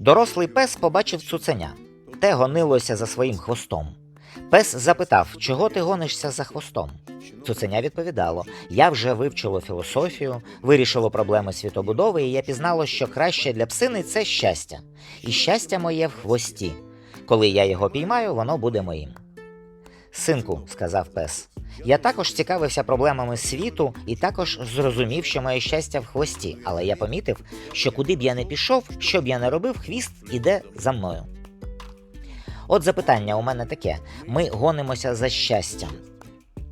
Дорослий пес побачив цуценя. Те гонилося за своїм хвостом. Пес запитав, чого ти гонишся за хвостом. Цуценя відповідало: Я вже вивчило філософію, вирішило проблеми світобудови, і я пізнало, що краще для псини це щастя. І щастя моє в хвості. Коли я його піймаю, воно буде моїм. Синку, сказав пес, я також цікавився проблемами світу і також зрозумів, що моє щастя в хвості, але я помітив, що куди б я не пішов, що б я не робив, хвіст іде за мною. От запитання у мене таке: ми гонимося за щастям.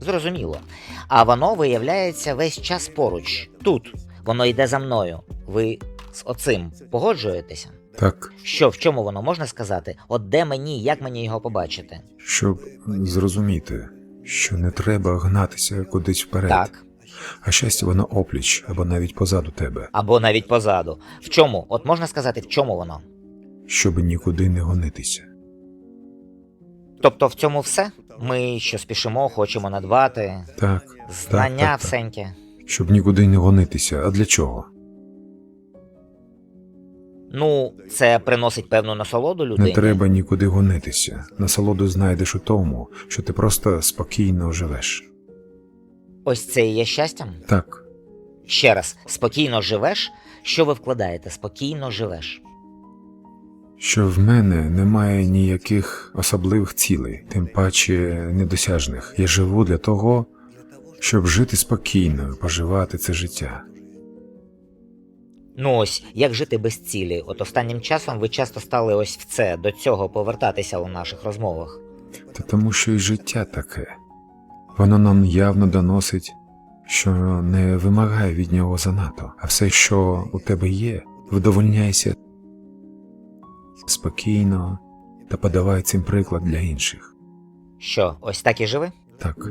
Зрозуміло. А воно виявляється весь час поруч, тут. Воно йде за мною. Ви з оцим погоджуєтеся? Так, Що, в чому воно можна сказати? От де мені, як мені його побачити? щоб зрозуміти, що не треба гнатися кудись вперед, Так. а щастя воно опліч або навіть позаду тебе, Або навіть позаду. В чому? От можна сказати, в чому воно? щоб нікуди не гонитися. Тобто в цьому все? Ми що спішимо, хочемо надбати, Так, знання так, так. всеньке. щоб нікуди не гонитися. А для чого? Ну, це приносить певну насолоду людині. Не треба нікуди гонитися. Насолоду знайдеш у тому, що ти просто спокійно живеш. Ось це і є щастям. Так, Ще раз, спокійно живеш. Що ви вкладаєте? Спокійно живеш. що в мене немає ніяких особливих цілей, тим паче недосяжних. Я живу для того, щоб жити спокійно, поживати це життя. Ну ось, як жити без цілі? От останнім часом ви часто стали ось в це, до цього повертатися у наших розмовах. Та тому, що і життя таке. Воно нам явно доносить, що не вимагає від нього занадто, а все, що у тебе є, вдовольняйся спокійно та подавай цим приклад для інших. Що, ось так і живи? Так,